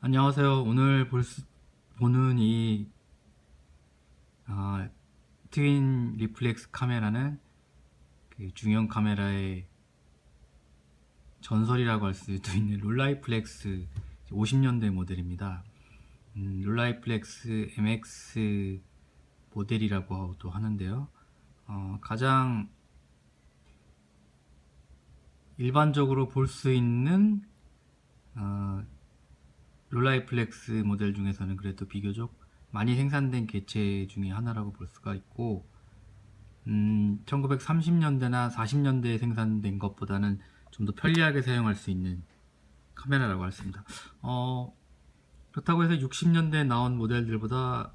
안녕하세요. 오늘 볼 수, 보는 이 아, 트윈 리플렉스 카메라는 그 중형 카메라의 전설이라고 할 수도 있는 롤라이플렉스 50년대 모델입니다. 음, 롤라이플렉스 MX 모델이라고도 하는데요. 어, 가장 일반적으로 볼 수 있는 어, 롤라이플렉스 모델 중에서는 그래도 비교적 많이 생산된 개체 중에 하나라고 볼 수가 있고 음, 1930년대나 40년대에 생산된 것보다는 좀 더 편리하게 사용할 수 있는 카메라라고 할 수 있습니다. 어, 그렇다고 해서 60년대에 나온 모델들보다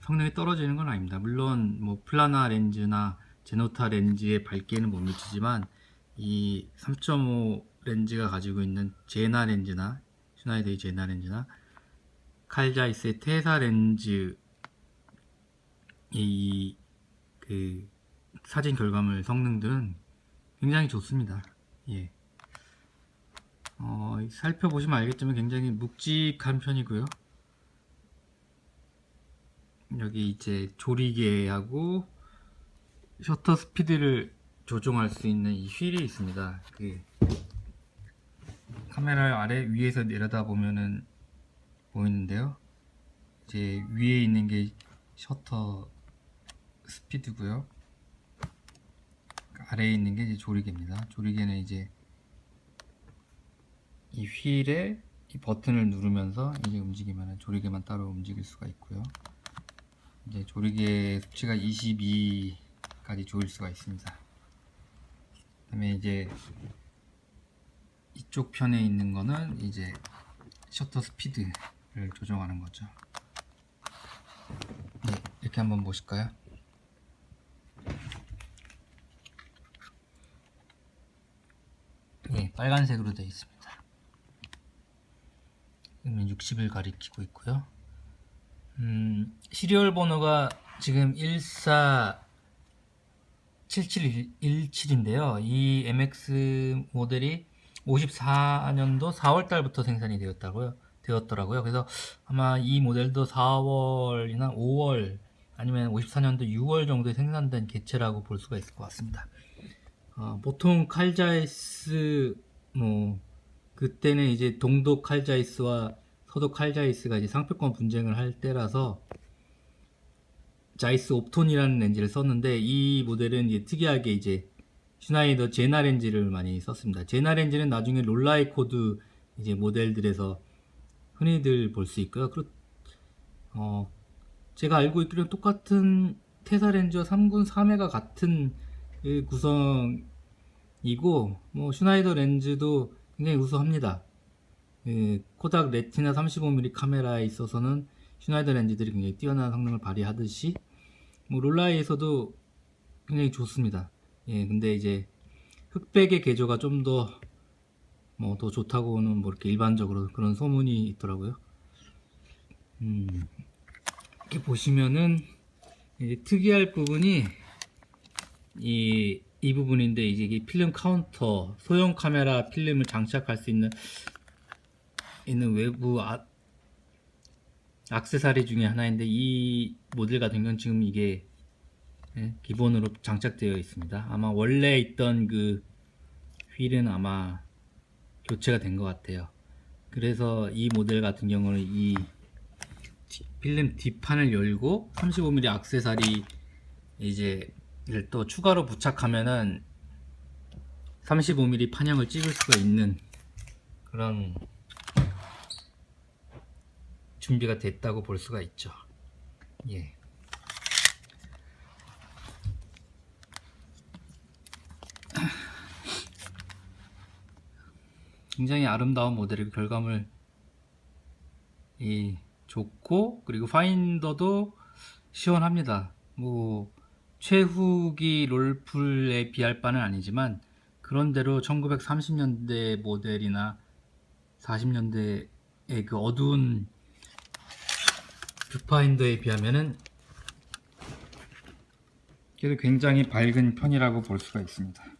성능이 떨어지는 건 아닙니다. 물론 뭐 플라나 렌즈나 제노타 렌즈의 밝기에는 못 미치지만 이 3.5 렌즈가 가지고 있는 제나 렌즈나 슈나이더의 제나 렌즈나 칼자이스의 테사 렌즈 이그 사진 결과물 성능들은 굉장히 좋습니다. 예. 어, 살펴보시면 알겠지만 굉장히 묵직한 편이고요. 여기 이제 조리개하고 셔터 스피드를 조정할 수 있는 이 휠이 있습니다. 그 카메라 아래 위에서 내려다 보면은 보이는데요. 이제 위에 있는 게 셔터 스피드고요. 아래에 있는 게 이제 조리개입니다. 조리개는 이제 이 휠에 이 버튼을 누르면서 이제 움직이면 조리개만 따로 움직일 수가 있고요. 이제 조리개 수치가 22까지 조일 수가 있습니다. 그다음에 이제 이쪽 편에 있는 거는 이제 셔터 스피드를 조정하는 거죠. 네, 이렇게 한번 보실까요? 네, 빨간색으로 되어 있습니다. 그러면 60을 가리키고 있고요. 음, 시리얼 번호가 지금 147717인데요. 이 MX 모델이 54년도 4월 달부터 생산이 되었다고요. 되었더라고요. 그래서 아마 이 모델도 4월이나 5월 아니면 54년도 6월 정도에 생산된 개체라고 볼 수가 있을 것 같습니다. 어, 보통 칼자이스 뭐 그때는 이제 동독 칼자이스와 서독 칼자이스가 이제 상표권 분쟁을 할 때라서 자이스 옵톤이라는 렌즈를 썼는데 이 모델은 이제 특이하게 이제 슈나이더 제나 렌즈를 많이 썼습니다. 제나 렌즈는 나중에 롤라이 코드 이제 모델들에서 흔히들 볼 수 있고요. 그렇, 어, 제가 알고 있기로는 똑같은 테사 렌즈와 3군 3회가 같은 그 구성이고 뭐 슈나이더 렌즈도 굉장히 우수합니다. 그 코닥 레티나 35mm 카메라에 있어서는 슈나이더 렌즈들이 굉장히 뛰어난 성능을 발휘하듯이 뭐 롤라이에서도 굉장히 좋습니다. 예, 근데 이제 흑백의 개조가 좀 더 뭐 더 좋다고는 뭐 이렇게 일반적으로 그런 소문이 있더라고요. 음, 이렇게 보시면은 이제 특이할 부분이 이, 이 부분인데 이제 이게 필름 카운터 소형 카메라 필름을 장착할 수 있는 있는 외부 아, 악세사리 중에 하나인데 이 모델 같은 경우는 지금 이게 예, 기본으로 장착되어 있습니다. 아마 원래 있던 그 휠은 아마 교체가 된 것 같아요. 그래서 이 모델 같은 경우는 이 디- 필름 뒷판을 열고 35mm 악세사리 이제 를또 추가로 부착하면은 35mm 판형을 찍을 수가 있는 그런 준비가 됐다고 볼 수가 있죠. 예. 굉장히 아름다운 모델의 결과물 이 좋고 그리고 파인더도 시원합니다. 뭐 최후기 롤풀에 비할 바는 아니지만 그런대로 1930년대 모델이나 40년대의 그 어두운 뷰파인더에 비하면은 그래도 굉장히 밝은 편이라고 볼 수가 있습니다.